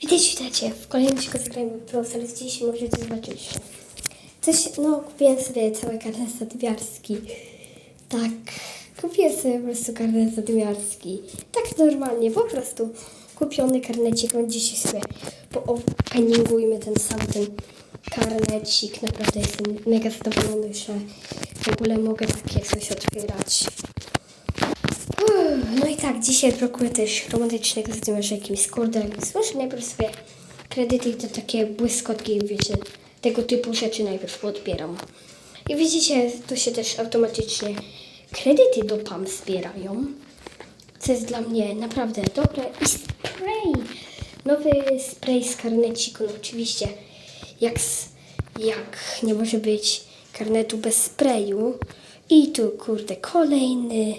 Witajcie, witajcie. W kolejnym odcinku zagrajmy Pro Stars. Dziś możecie zobaczyć coś, no kupiłem sobie cały karnet zadymiarski. Tak, kupiłem sobie po prostu karnet zadymiarski. Tak normalnie, po prostu kupiony karnecik. No dzisiaj sobie poopeningujmy ten sam ten karnecik. Naprawdę jestem mega zadowolony, że w ogóle mogę takie coś otwierać. No i tak, dzisiaj brakuje też romantycznego zdjęcia jakimś skordem. Może najpierw sobie kredyty to takie błyskotki, wiecie, tego typu rzeczy najpierw odbieram. I widzicie, tu się też automatycznie kredyty do PAM zbierają. Co jest dla mnie naprawdę dobre. I spray! Nowy spray z karneciku, no oczywiście. Jak, z, jak nie może być karnetu bez sprayu. I tu, kurde, kolejny.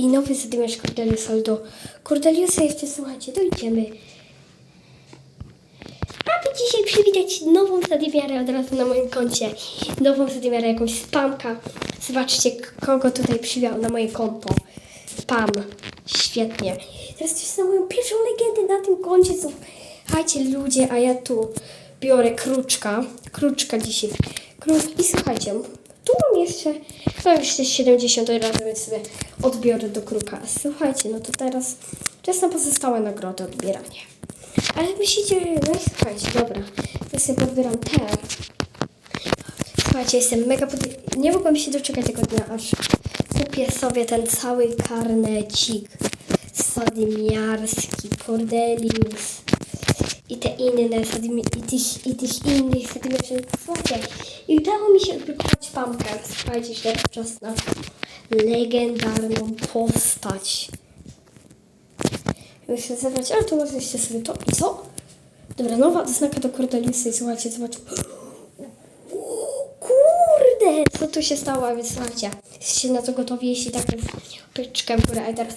I nowy zadymiarz Cordelius Aldo. Cordeliusa jeszcze, słuchajcie, dojdziemy. Aby dzisiaj przywitać nową zadymiarę od razu na moim koncie. Nową zadymiarę, jakąś spamka. Zobaczcie, kogo tutaj przywiał na moje konto. Spam. Świetnie. Teraz jest na moją pierwszą legendę na tym koncie. Słuchajcie, ludzie, a ja tu biorę kruczka. Kruczka dzisiaj. Krucz. I słuchajcie, tu mam jeszcze, mam jeszcze 70 razy, więc sobie odbiorę do kruka. Słuchajcie, no to teraz czas na pozostałe nagrody odbieranie. Ale myślicie, no i słuchajcie, dobra, to sobie podbieram te. Słuchajcie, jestem mega pod... Nie mogłam się doczekać tego dnia, aż kupię sobie ten cały karnecik sadymiarski, Cordelius i te inne sadymi... i tych, i tych innych sadymiarzy. Słuchajcie, i udało mi się odblokować pamkę. Słuchajcie, teraz czas na legendarną postać. Muszę zebrać, ale to może jeszcze sobie to. I co? Dobra, nowa odznaka do Cordeliusa i słuchajcie, zobacz. Co tu się stało? Więc słuchajcie, jesteście na to gotowi, jeśli tak jest pyczkę górę, a teraz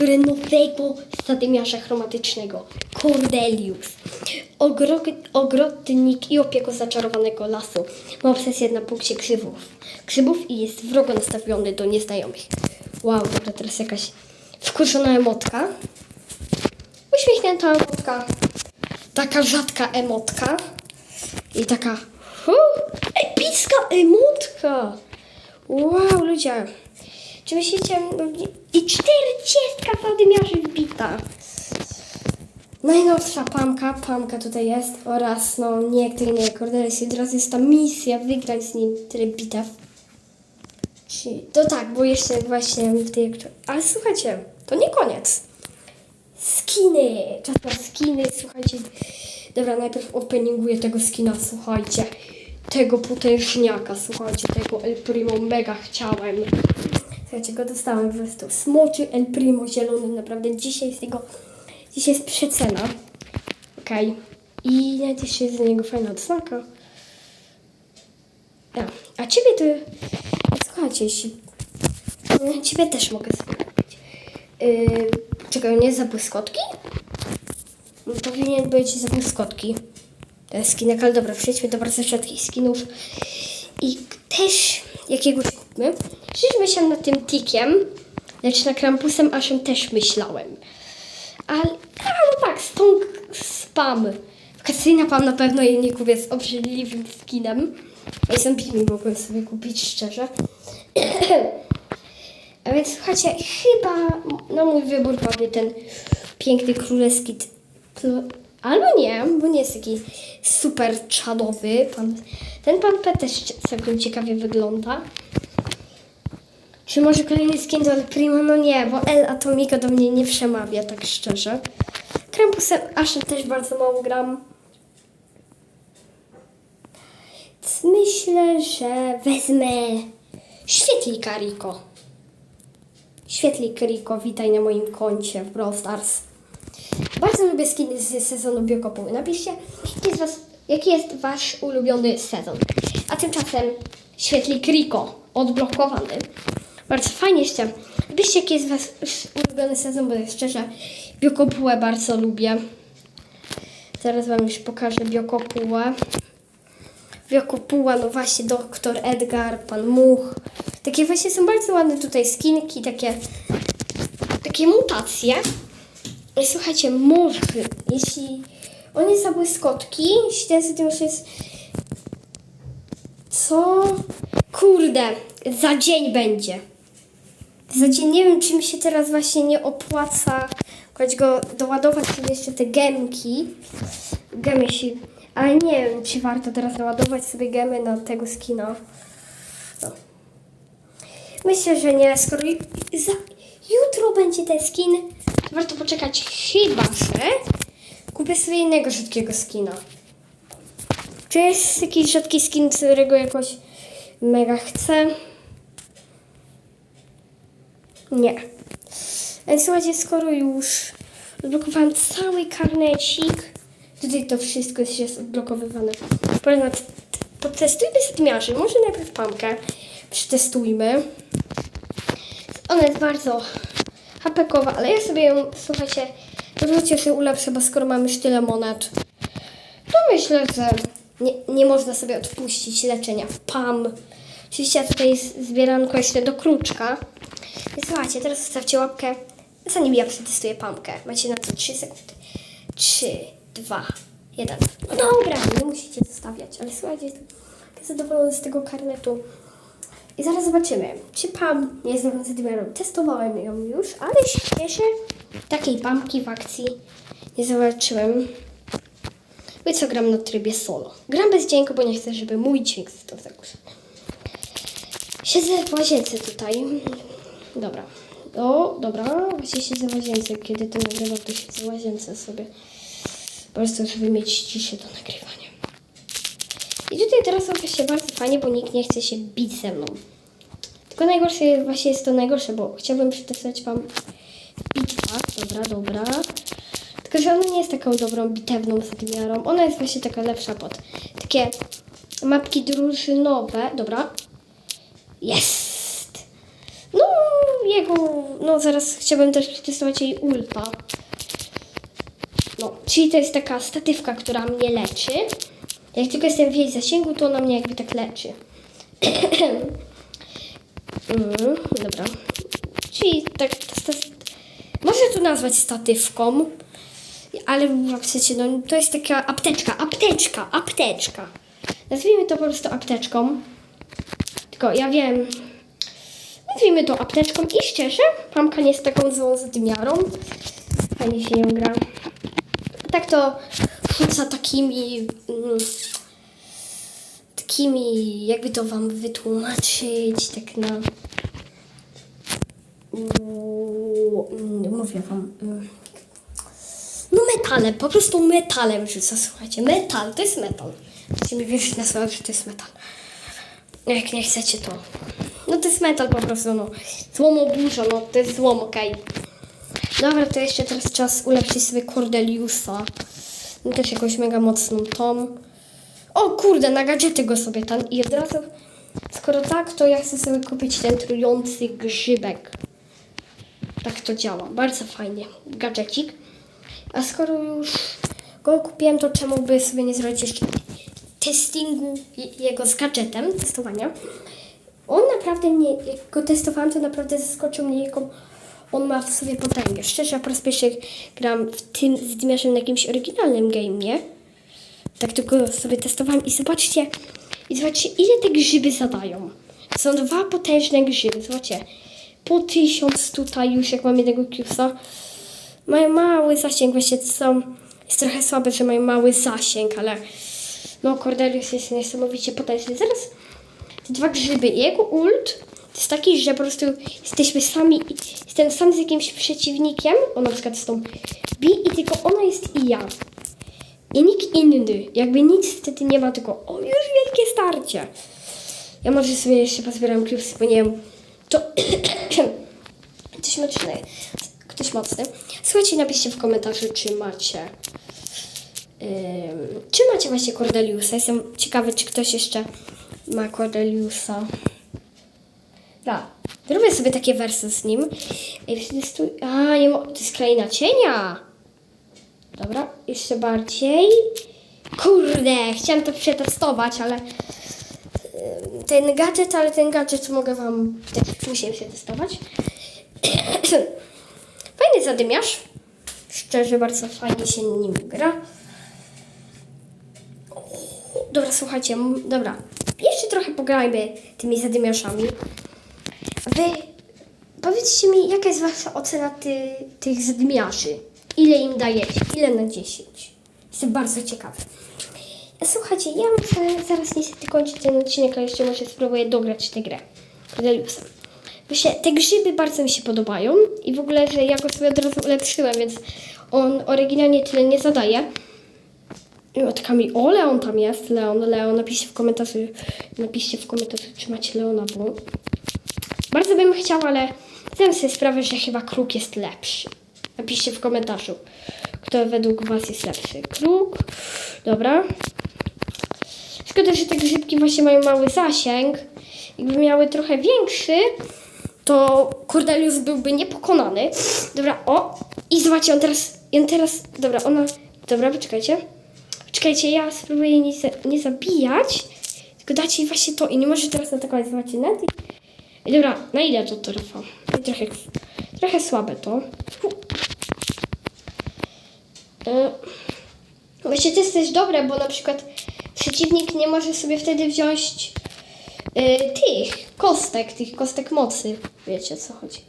biorę nowego zadymiarza chromatycznego, Cordelius. Ogro, ogrodnik i opieko zaczarowanego lasu. Ma obsesję na punkcie krzywów. Krzywów i jest wrogo nastawiony do nieznajomych. Wow, dobra, teraz jakaś wkurzona emotka. Uśmiechnięta emotka. Taka rzadka emotka. I taka hu, epicka emotka. Wow, ludzie. Czy myślicie... no I 40 zadymiarzy wbita. Najnowsza pamka, pamka tutaj jest oraz no nie kto inny jak Cordelis i teraz jest ta misja wygrać z nim tyle bitew. Ci- To tak, bo jeszcze właśnie w tej... Ale słuchajcie, to nie koniec. Skiny! Czas na skiny, słuchajcie. Dobra, najpierw openinguję tego skina, słuchajcie. Tego potężniaka, słuchajcie, tego El Primo mega chciałem. Słuchajcie, go dostałem po prostu. Smoczy El Primo zielony, naprawdę dzisiaj z niego, dzisiaj jest przecena. Okej. I nawet jeszcze jest z niego fajna odznaka. A, a ciebie to, słuchajcie, jeśli, ciebie też mogę kupić. Yy, czekaj, nie za błyskotki? No, Powinien być za błyskotki. Jest skinek, ale dobra, przejdźmy do bardzo rzadkich skinów. I też jakiegoś kupmy. Przecież myślałam nad tym tikiem, lecz na Krampusem Aszem też myślałem. Ale, a no tak, stąd spam. Kasyna pam na pewno jej nie kupię z obrzydliwym skinem. Ja jestem pilny, mogłem sobie kupić szczerze. A więc słuchajcie, chyba na mój wybór padnie ten piękny królewski. Albo nie, bo nie jest taki super czadowy. Pan, ten pan P też całkiem ciekawie wygląda. Czy może kolejny skin do Primo? No nie, bo El Atomico do mnie nie przemawia, tak szczerze. Krampusem Ashem też bardzo mało gram. Myślę, że wezmę świetlika Rico. Świetlik witaj na moim koncie w Brawl Stars. Bardzo lubię skiny z sezonu Biokopu. Napiszcie, jaki jest, was, jaki jest wasz ulubiony sezon. A tymczasem świetlik Rico odblokowany. Bardzo fajnie jeszcze. Napiszcie, jaki jest wasz ulubiony sezon, bo szczerze Biokopułę bardzo lubię. Zaraz wam już pokażę Biokopułę. Biokopuła, no właśnie, doktor Edgar, pan Much. Takie właśnie są bardzo ładne tutaj skinki, takie, takie mutacje. Słuchajcie, może, jeśli on jest za błyskotki, jeśli ten zadymiarz jest... Co? Kurde, za dzień będzie. Za dzień nie wiem, czy mi się teraz właśnie nie opłaca kładź go doładować sobie jeszcze te gemki. Gemy się... Ale nie wiem, czy warto teraz doładować sobie gemy na tego skina. No. Myślę, że nie, skoro za, jutro będzie ten skin, warto poczekać chyba, że kupię sobie innego rzadkiego skina. Czy jest jakiś rzadki skin, którego jakoś mega chcę? Nie. Więc słuchajcie, skoro już odblokowałam cały karnecik, tutaj to wszystko jest odblokowywane. Polega Potestujmy zadmiarzy. Może najpierw pamkę przetestujmy. Ona jest bardzo hapekowa, ale ja sobie ją, słuchajcie, wrócić się ulepszę, bo skoro mamy już tyle monet, to myślę, że nie, nie można sobie odpuścić leczenia PAM. Oczywiście ja tutaj zbieranko jeszcze do kruczka. Więc słuchajcie, teraz zostawcie łapkę, zanim ja przetestuję pamkę. Macie na to 3 sekundy. 3, 2, 1. No dobra, nie musicie zostawiać, ale słuchajcie, jestem zadowolony z tego karnetu. I zaraz zobaczymy, czy PAM nie jest dobrą zadmiarą. Testowałem ją już, ale jeszcze takiej pamki w akcji nie zobaczyłem. No i co, gram na trybie solo. Gram bez dźwięku, bo nie chcę, żeby mój dźwięk został zagłuszony. Siedzę w łazience tutaj. Dobra. O, dobra. Właśnie siedzę w łazience. Kiedy to nagrywam, to siedzę w łazience sobie. Po prostu, żeby mieć ciszę do nagrywania. I tutaj teraz właśnie bardzo fajnie, bo nikt nie chce się bić ze mną. Tylko najgorsze właśnie jest to najgorsze, bo chciałbym przetestować wam bitwa. Dobra, dobra. Tylko, że ona nie jest taką dobrą bitewną zadmiarą. Ona jest właśnie taka lepsza pod takie mapki drużynowe. Dobra. Jest! No, jego... No, zaraz chciałbym też przetestować jej ulta. No, czyli to jest taka statywka, która mnie leczy. Jak tylko jestem w jej zasięgu, to ona mnie jakby tak leczy. mm, dobra. Czyli tak... sta- Można to nazwać statywką, ale jak chcecie, no to jest taka apteczka, apteczka, apteczka. Nazwijmy to po prostu apteczką. Tylko ja wiem, nazwijmy to apteczką i szczerze, pamka nie jest taką złą zadymiarą. Fajnie się nią gra. Tak to rzuca takimi, mm, takimi, jakby to wam wytłumaczyć, tak na... Mm, Mówię wam... mm, No metalem, po prostu metalem rzuca, słuchajcie. Metal, to jest metal. Chcecie mi wierzyć na słowo, że to jest metal. Jak nie chcecie, to... No to jest metal po prostu, no. Złomoburza, no to jest złom, okej. Dobra, to jeszcze teraz czas ulepszyć sobie Cordeliusa. No też jakąś mega mocną tą. O kurde, na gadżety go sobie tam i od razu... Skoro tak, to ja chcę sobie kupić ten trujący grzybek. Tak to działa, bardzo fajnie. Gadżecik. A skoro już go kupiłem, to czemu by sobie nie zrobić jeszcze testingu je- jego z gadżetem, testowania. On naprawdę mnie, jak go testowałam, to naprawdę zaskoczył mnie, jaką on ma w sobie potęgę. Szczerze, ja po raz pierwszy gram w tym z na jakimś oryginalnym game'ie. Tak tylko sobie testowałam i zobaczcie, i zobaczcie, ile te grzyby zadają. Są dwa potężne grzyby, zobaczcie. Po tysiąc tutaj już, jak mam jednego Qsa. Mają mały zasięg, właśnie są, jest trochę słabe, że mają mały zasięg, ale no Cordelius jest niesamowicie potężny. Zaraz te dwa grzyby jego ult jest taki, że po prostu jesteśmy sami, jestem sam z jakimś przeciwnikiem, on na przykład z tą Bi i tylko ona jest i ja. I nikt inny, jakby nic wtedy nie ma, tylko o, już wielkie starcie. Ja może sobie jeszcze pozbieram cubes, bo nie wiem, to ktoś mocny, ktoś mocny. Słuchajcie, napiszcie w komentarzu, czy macie czy macie właśnie Cordeliusa? Jestem ciekawy, czy ktoś jeszcze ma Cordeliusa. Da. Zrobię sobie takie wersy z nim. Ej, przetestuj... A, nie mo... To jest kraina cienia! Dobra, jeszcze bardziej. Kurde, chciałam to przetestować, ale... Ten gadżet, ale ten gadżet mogę wam później przetestować. Fajny zadymiarz. Szczerze, bardzo fajnie się nim gra. Dobra, słuchajcie, dobra. Jeszcze trochę pograjmy tymi zadymiaszami. Wy powiedzcie mi, jaka jest wasza ocena ty, tych zadymiarzy? Ile im dajecie? Ile na 10? Jestem bardzo ciekawy. Słuchajcie, ja muszę zaraz niestety kończyć ten odcinek, a jeszcze może spróbuję dograć tę grę. Cordeliusa. Właśnie te grzyby bardzo mi się podobają i w ogóle, że ja go sobie od razu ulepszyłem, więc on oryginalnie tyle nie zadaje. I od Kamil, o Leon tam jest, Leon, Leon, napiszcie w komentarzu, napiszcie w komentarzu, czy macie Leona, bo bardzo bym chciał, ale zdałem sobie sprawę, że chyba kruk jest lepszy. Napiszcie w komentarzu, kto według was jest lepszy. Kruk, dobra. Szkoda, że te grzybki właśnie mają mały zasięg. Jakby miały trochę większy, to Cordelius byłby niepokonany. Dobra, o! I zobaczcie, on teraz, on teraz, dobra, ona, dobra, poczekajcie. Poczekajcie, ja spróbuję nie, nie zabijać, tylko dać jej właśnie to i nie może teraz atakować, zobaczcie, net. I, dobra, na ile to trwa? Trochę, trochę słabe to. E, Właśnie to jest też dobre, bo na przykład przeciwnik nie może sobie wtedy wziąć y, tych kostek, tych kostek mocy. Wiecie o co chodzi.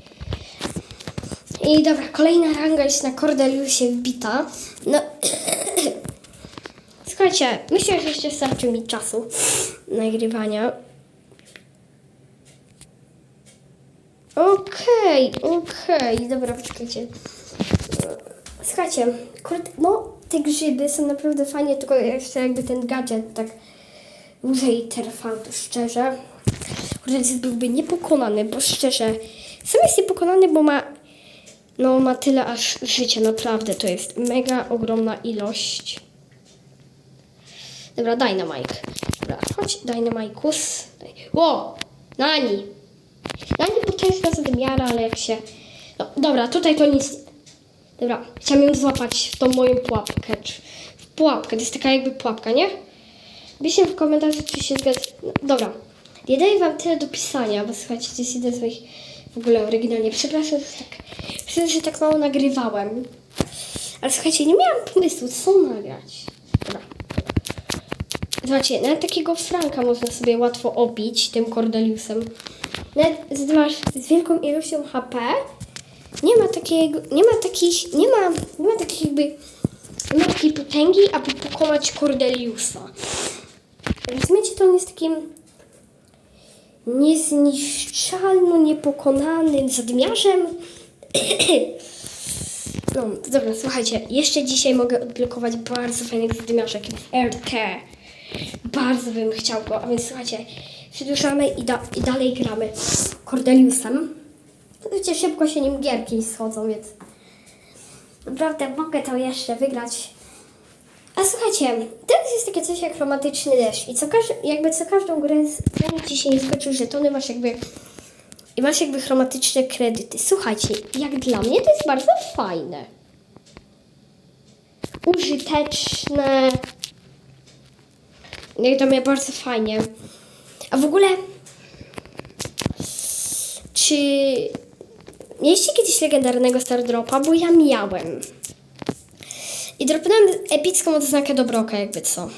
I dobra, kolejna ranga jest na Cordeliusie wbita. No, słuchajcie, myślę, że jeszcze starczy mi czasu nagrywania. Okej, okej, dobra, poczekajcie. Słuchajcie, kurde, no te grzyby są naprawdę fajnie, tylko jeszcze jakby ten gadżet tak dłużej trwał, to szczerze. Kurde, byłby niepokonany, bo szczerze, sam jest niepokonany, bo ma, no ma tyle aż życia, naprawdę, to jest mega ogromna ilość. Dobra, Dynamite. Dobra, chodź, Dynamikus. Ło, Nani. Nani potężna zadymiara, ale jak się... No, dobra, tutaj to nic... Dobra, chciałam ją złapać w tą moją pułapkę. W pułapkę, to jest taka jakby pułapka, nie? Piszcie w komentarzu, czy się zgadza. No, dobra, nie daję wam tyle do pisania, bo słuchajcie, jeden z moich w ogóle oryginalnie. Przepraszam, że tak, przepraszam, że tak mało nagrywałem. Ale słuchajcie, nie miałam pomysłu, co nagrać. Dobra. Zobaczcie, nawet takiego Franka można sobie łatwo obić tym Cordeliusem. Nawet masz z wielką ilością HP nie ma takiego, nie ma takich, nie ma, nie ma takich jakby, nie ma takiej potęgi, aby pokonać Cordeliusa. Rozumiecie, to on jest takim niezniszczalno niepokonanym zadmiarzem. No, dobra, słuchajcie, jeszcze dzisiaj mogę odblokować bardzo jakim jest RT. Bardzo bym chciał go, a więc słuchajcie, przedłużamy i, da, i dalej gramy Cordeliusem. Wiecie, szybko się nim gierki schodzą, więc naprawdę mogę to jeszcze wygrać. A słuchajcie, teraz jest takie coś jak romantyczny deszcz i co każ- jakby co każdą grę ci się nie skończył żetony, masz jakby i masz jakby chromatyczne kredyty. Słuchajcie, jak dla mnie to jest bardzo fajne. Użyteczne. Jak dla mnie bardzo fajnie. A w ogóle czy mieliście kiedyś legendarnego Stardropa? Bo ja miałem. I dropnąłem epicką odznakę Dobroka, jakby co.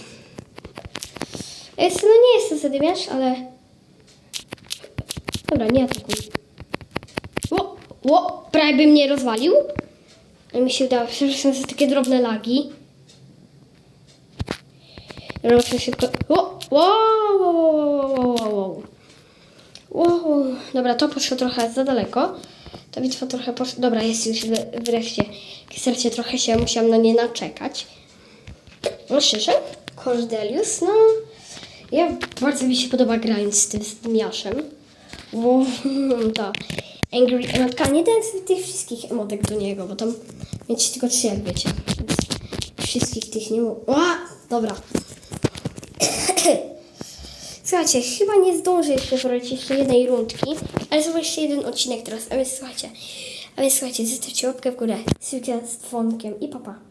Jest, no nie jest to zadymiarz, ale... Dobra, nie atakuj. Ło, ło, prawie by mnie rozwalił. Ale mi się udało, przepraszam za takie drobne lagi. Dobra, muszę szybko... Ło, ło, ło, ło, ło. Wow, dobra, to poszło trochę za daleko. Ta bitwa trochę poszła. Dobra, jest już wre- wreszcie. Sercie trochę się musiałam na nie naczekać. No szczerze, Cordelius, no. Ja bardzo mi się podoba grając z tym zmiaszem. Wow, to Angry emotka. Nie dałem sobie tych wszystkich emotek do niego, bo tam mieć tylko trzy, jak wiecie. Wszystkich tych nie mogę. Dobra. Słuchajcie, chyba nie zdążę jeszcze zrobić jeszcze jednej rundki, ale zobacz jeszcze jeden odcinek teraz, a więc słuchajcie, a więc słuchajcie, zostawcie łapkę w górę, z dzwonkiem i papa.